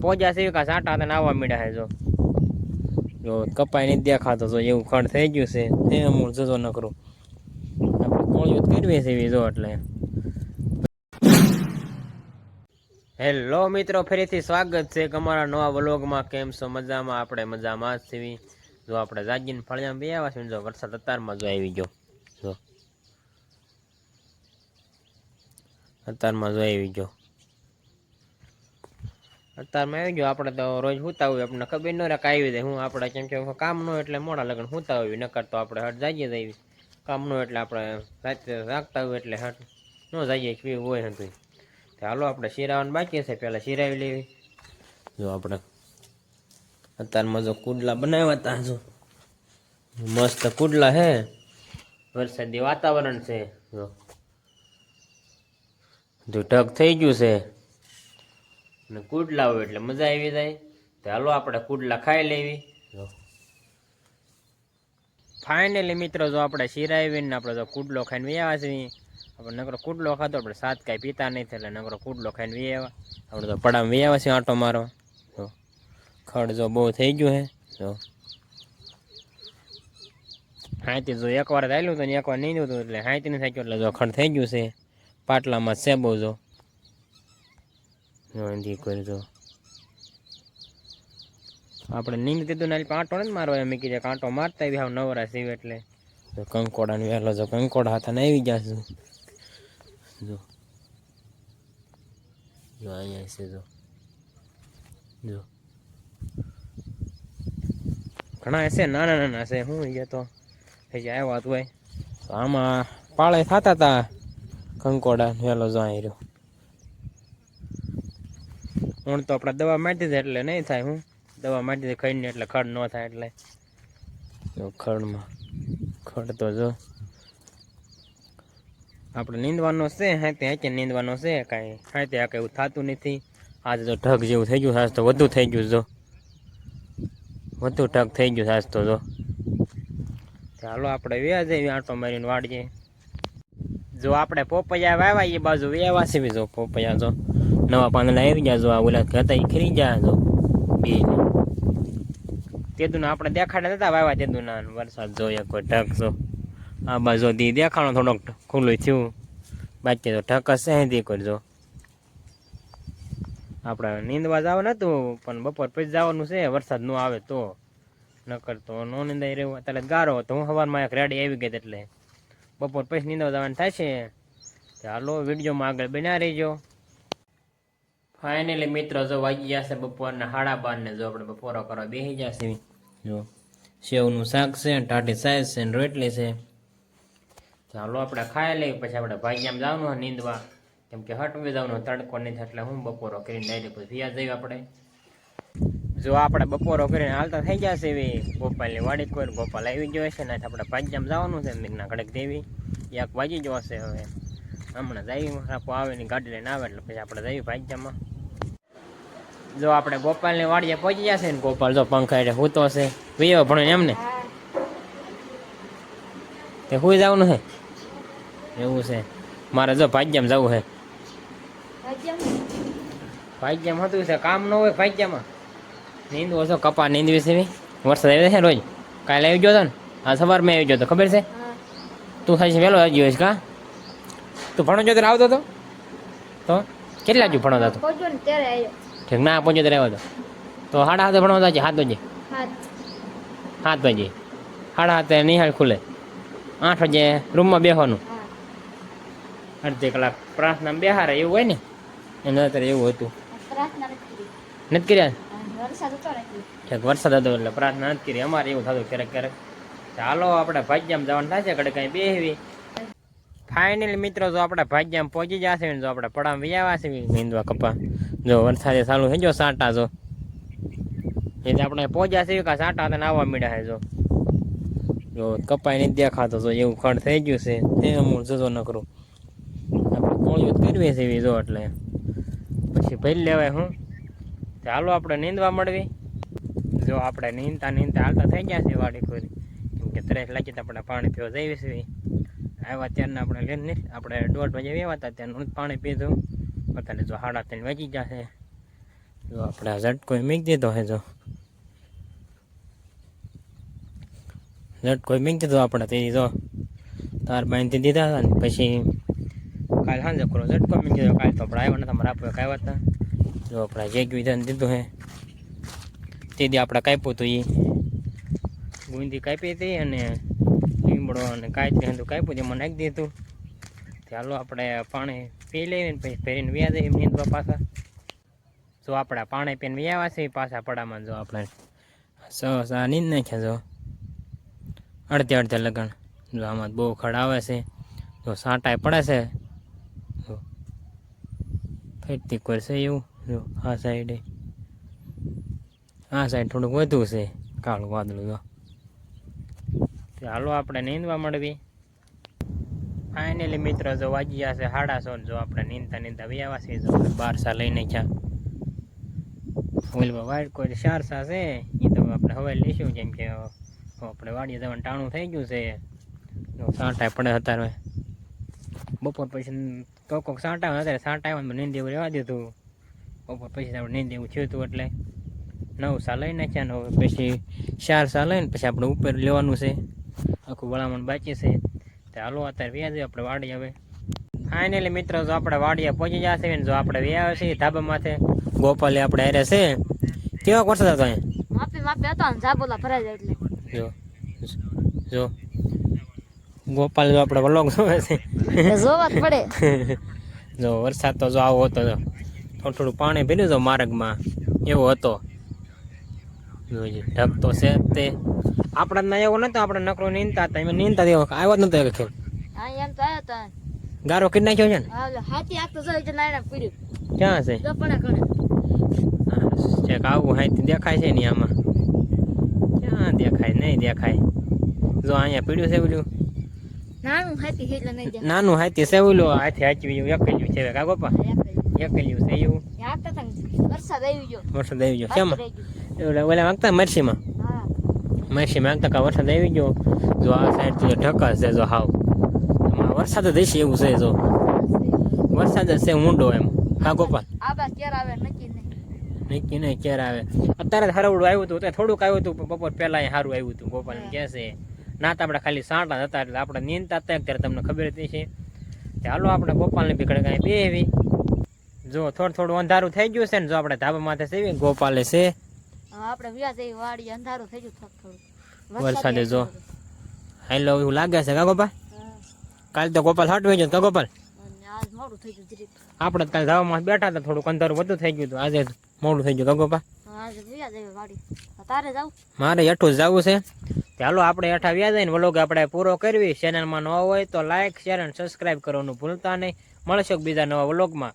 પોજા કા સાટા તને આવવા મીડા છે, જો. જો કપાઈ નહીં દેખાતો જો એવું ખડ થઈ ગયું છે એ અમૂળ જજો ન કરું આપણે કોળિયું કરવી છે જો, એટલે. હેલો મિત્રો, ફરીથી સ્વાગત છે અમારા નવા વ્લોગમાં. કેમ છો? મજામાં? આપણે મજામાં જ છીએ. જો આપણે જાગીને ફળિયામાં બે આવ્યા છીએ જો વરસાદ અત્યારમાં જો આવી ગયો. જો. અત્યારમાં જો આવી ગયો. અત્યારમાં આવી ગયો આપણે તો રોજ હુતા હોય આપણને ખબર ન રહે આવી જાય હું આપણે કેમ કે કામ ન એટલે મોડા લગન હુતા હોય નકર તો આપણે હટ જઈએ જઈએ કામ ન એટલે આપણે રાતે રાખતા હોય એટલે હટ ન જઈએ કે હોય હતું હાલો, આપણે શિરાવાનું બાકી છે, પહેલાં શિરાવી લેવી. જો આપણે અત્યારમાં જો કુડલા બનાવ્યા હતા જો મસ્ત કુડલા હે. વરસાદી વાતાવરણ છે જો ઢગ થઈ ગયું છે. ને કુડલા હોય એટલે મજા આવી જાય. તો હાલો આપણે કુડલા ખાઈ લેવી. જો. ફાઇનલી મિત્રો, જો આપણે શિરાવીને આપણે જો કુડલો ખાઈને વ્યાવા છીએ. આપણે નકરો કુડલો ખાતો આપણે સાત કાંઈ પીતા નહીં એટલે નકરો કુડલો ખાઈને વ્યાવા આપણે તો પડામાં વ્યાવા છીએ આંટો મારવા. જો. ખડ જો બહુ થઈ ગયું હે. જો. હાથી જો એકવાર ચાલ્યું હતું ને એકવાર નહીં હતું એટલે હાથી નહીં થાક્યું એટલે જો ખડ થઈ ગયું છે. પાટલામાં છે બહુ જો. નોંધી કરજો. આપણે નીંદ દીધું ને કાંટો નથી મારવા એમ કીધે કાંટો મારતા આવી હાવ નવરા સીવ એટલે. જો કંકોડા ને વહેલો જો કંકોડા હાથા ને આવી ગયા છું. જો. જો અહીંયા છે જો. જો. ઘણા છે નાના નાના છે હું એ તો પછી આવ્યા હતું હોય. તો આમાં પાળે થતા હતા કંકોડા વહેલો જો અહીં રહ્યો. હું તો આપણે દવા મારી દીધી એટલે નહીં થાય હું. દવા માટી દીધી ખાઈને એટલે ખડ ન થાય એટલે. જો ખડમાં. ખડ તો જો. આપણે નીંદવાનો છે હા ત્યાં કે નીંદવાનો છે, કાંઈ હા આ કાંઈ એવું થતું નથી. આજે તો ઢગ જેવું થઈ ગયું સાસ તો વધુ થઈ ગયું જો. વધુ ઢગ થઈ ગયું સાસ તો જો. ચાલો આપણે વ્યા જઈએ, આંટો મારીને વાળીએ જો આપણે પોપૈયા વાવ્યા એ બાજુ વ્યાવા છે જો પોપૈયા જો. નવા પાંદડા આવી ગયા જો આ ઓલા હતા એ ખરી ગયા જો બે તેદું આપણે દેખાડે નતા વાવા તેદું ના વરસાદ જોઈએ કોઈ ઢગ જો. આ બાજુ દી દેખાણો થોડોક ખુલ્લું થયું. બાકી તો ઢક છે દી કરજો આપણે નીંદવા જવાનું હતું પણ બપોર પછી જવાનું છે, વરસાદ ન આવે તો. નકર તો નો નીંદાઈ રહ્યું. અત્યારે ગારો હતો, હું સવારમાં એક રેડી આવી ગઈ એટલે. બપોર પછી નીંદવા જવાનું છે. ચાલો વિડીયોમાં આગળ બન્યા રહીજો. ફાઇનલી મિત્રો, જો વાગી જશે બપોરના સાડા બાર ને જો આપણે બપોરો કરો બેસી જશે જો, સેવનું શાક છે ટાટી સાઈઝ છે રોટલી છે. ચાલો આપણે ખાઈ લઈએ, પછી આપણે ભાગ્યામાં જવાનું નીંદવા. કેમ કે હટવી જવાનું તડકો નહીં થાય એટલે હું બપોરો કરીને ડાયરેક્ટ પછી વ્યા જઈએ આપણે. જો આપણે બપોરો કરીને હાલતા થઈ જશે એવી. ગોપાલની વાડી કોઈ ગોપાલ આવી ગયો છે ને આપણે ભાગ્યામાં જવાનું છે, મીરના કડક દેવી. એક વાગી ગયો હવે. હમણાં જઈએ આપો આવે ને ગાડી લઈને આવે એટલે પછી આપણે જઈએ ભાગ્યામાં. જો આપણે ગોપાલની વાડીએ પહોંચી જશે ને ગોપાલ જો પંખા એટલે હૂતો હશે વિયો ભણો એમને. તે હું જવાનું છે એવું છે. મારે જો ભાગ્યમાં જવું છે ભાગ્યમ? હતું છે. કામ ન હોય ભાગ્યમાં. નીંદવો છો? કપા નીંદવી છે. વરસાદ આવ્યો છે રોજ? કાલે આવી ગયો હતો ને? આ સવારમાં આવી ગયો હતો ખબર છે? તું છે વહેલો આવી ગયો છે કા? તું ભણો જો આવતો હતો? તો? કેટલા હજુ ભણો હતો ઠીક. ના પહોંચ્યો ત્યારે આવ્યો હતો તો સાડા હાથે ભણવા હતા સાત વાગે? સાત. વાગે. સાડા હાથે નિહાળ ખુલે. આઠ વાગે રૂમમાં બેસવાનું અડધી કલાક પ્રાર્થના બેહારે એવું હોય ને? એનું અત્યારે એવું હતું. નથી કરી. કર્યા? વરસાદ હતો એટલે. ઠીક વરસાદ હતો એટલે પ્રાર્થના નથી કરી. અમારે એવું થતું ક્યારેક ક્યારેક. ચાલો આપણે ભાગ્યામાં જવાનું થાય છે કડે કાંઈ બેહવી. ફાઇનલી મિત્રો જો આપણે ભાગ્યામાં પહોંચી જશે ને જો આપણે પડામાં વ્યાવા છે નીંદવા કપા. જો વરસાદે ચાલુ થઈ જો સાંટા જો. એ આપણે પહોંચ્યા છે કાં સાંટા હતા ને આવવા મીડ્યા છે જો. જો કપાઈ નથી દેખાતો જો, એવું ખડ થઈ ગયું છે. એ અમૂળ જજો નકરું. આપણે કોળિયું કરવી છે જો એટલે. પછી ભરી લેવાય હું. ચાલો આપણે નીંદવા મળવી. જો આપણે નીંદતા નીંદતા હાલતા થઈ ગયા છે વાડી ખોરી. કેમ કે ત્રેસ લાગી તો આપણે પાણી પીવા જઈએ છીએ. આવ્યા ત્યારના આપણે લઈને આપણે દોઢ વાગે આવ્યા હતા, ત્યારનું પાણી પીધું. અત્યારે જો સાડા ત્રણ વાગી ગયા છે. જો આપણે આ ઝટકો મીક દીધો હે જો. ઝટકો મીક દીધો આપણે તે જો. તાર બાંધી દીધા હતા પછી કાલ સાંજે કરો ઝટકો મીક દીધો. કાલ તો આપણે આવ્યા નતા, મારા આપણે કાંઈ હતા જો આપણે જે વિધાન દીધું હે તે દી આપણે કાપ્યું હતું એ ગુંદી કાપી હતી અને લીમડો અને કાંઈ કાપ્યું તે મને નાખી દીધું. ચાલો આપણે પાણી પી લઈએ ને પછી ફેરીને વ્યા જઈએ નીંદવા પાછા. જો આપણે પાણી પીને વ્યાવા છે પાછા પડામાં જો આપણે. સ સા નીંદ નાખ્યા જો. અડધે અડધે લગણ જો, આમાં બહુ ખડ આવે છે. જો, સાંટાય પડે છે. જો. ફેરતી કરશે એવું? જો, આ સાઈડે આ સાઈડ થોડુંક વધુ છે. કાળું વાદળું, જો. ચાલો આપણે નીંદવા મળવી ફાઇનલી મિત્રો, જો વાગ્યા ગયા છે સાડા સો જો આપણે નીંદતા નીંદતા વ્યાવા છે જો બાર સા લઈને ગયા ઓલમાં વાઈટ કોઈ ચાર સા છે એ તો આપણે હવે લઈશું, જેમ કે આપણે વાડીએ જવાનું ટાણું થઈ ગયું છે. સાંટા પડે અત્યારે. બપોર પછી કોક કોક સાંટા આવે અત્યારે સાંટા આવે નીંદ એવું રહેવા દીધું. બપોર પછી આપણે નીંદ એવું થયું હતું એટલે. નવ સા લઈ નાખ્યા ને હવે પછી ચાર સા લઈને પછી આપણે ઉપર લેવાનું છે. આખું વળામણ બાકી છે. હાલો અત્યારે વ્યાજ આપણે વાડી હવે. ફાઇનલી મિત્રો જો આપણે વાડીએ પહોંચી જશે ને જો આપણે વ્યા છીએ ધાબા માથે ગોપાલે આપણે હારે છે. કેવો વરસાદ હતો અહીંયા માપી માપી હતો ને ઝાબોલા ભરાઈ જાય એટલે. જો જો. ગોપાલ જો આપણે વલોગ જોવે છે. જોવા જ પડે. જો વરસાદ તો જો આવો હતો જો. થોડું થોડું પાણી ભર્યું તો માર્ગમાં. એવો હતો. ઢગ તો છે જ તે. આપણે ના એવો નતો આપણે નકરો નીંદતા હતા. એમાં નીંદતા દેવો આવ્યો જ નતો ખેલ હા એમ તો આવ્યો તો. ગારો કરી નાખ્યો છે ને? હા હાથી આખતો જોઈ નાયણા પીડ્યું. ક્યાં છે? કણે ચેક આવું હાથી દેખાય છે ને આમાં? ક્યાં દેખાય? નહીં દેખાય. જો અહીંયા પીડ્યું છે પેલું નાનું હાથી એટલે નહીં નાનું હાથી છે ઓલું? હાથી હાચવી એકલ્યું છે કા ગોપા? એકલ્યું. છે એવું? વરસાદ આવી ગયો. વરસાદ આવી ગયો. કેમ ઓલા વાગતા મરસીમાં? હા મરસીમાં વાગતા કા વરસાદ આવી ગયો જો આ સાઈડથી ઢકાશ છે જો હાવ. વરસાદ જ હશે એવું છે જો. વરસાદ જ છે ઊંડો એમ. હા ગોપાલ? આ ક્યારે આવે નક્કી નહીં. ક્યારે આવે. અત્યારે હરવડું આવ્યું હતું અત્યારે થોડુંક આવ્યું હતું બપોર પહેલા સારું આવ્યું હતું ગોપાલ કહે છે. ના તો આપણે ખાલી સાંટા હતા એટલે આપણે નીંદતા હતા ત્યારે તમને ખબર હતી છે. તે હાલો આપણે ગોપાલને બી કાંઈ બેવી જો થોડું થોડું અંધારું થઈ ગયું છે ને જો આપણે ધાબા માથે સેવી ગોપાલે છે. આપણે વ્યાજ એવી વાડી અંધારું થઈ ગયું થોડું થોડું. વરસાદે જો. હેલો એવું લાગે છે કા ગોપાલ કાલ તો ગોપાલ હટવી ગયો કા ગોપાલ આજ મોડું થઈ ગયું જરીક આપણે કાલ ધાવામાં બેઠા હતા થોડુંક અંધારું વધુ થઈ ગયું હતું. આજે મોડું થઈ ગયું કા ગોપાલ વ્યાજ તારે જાવ? મારે હેઠું જવું છે. ચાલો આપણે હેઠા વ્યા ને વલોગ આપણે પૂરો કરવી. ચેનલમાં ન હોય તો લાઈક શેર અને સબસ્ક્રાઈબ કરવાનું ભૂલતા નહીં. મળશે બીજા નવા વ્લોગમાં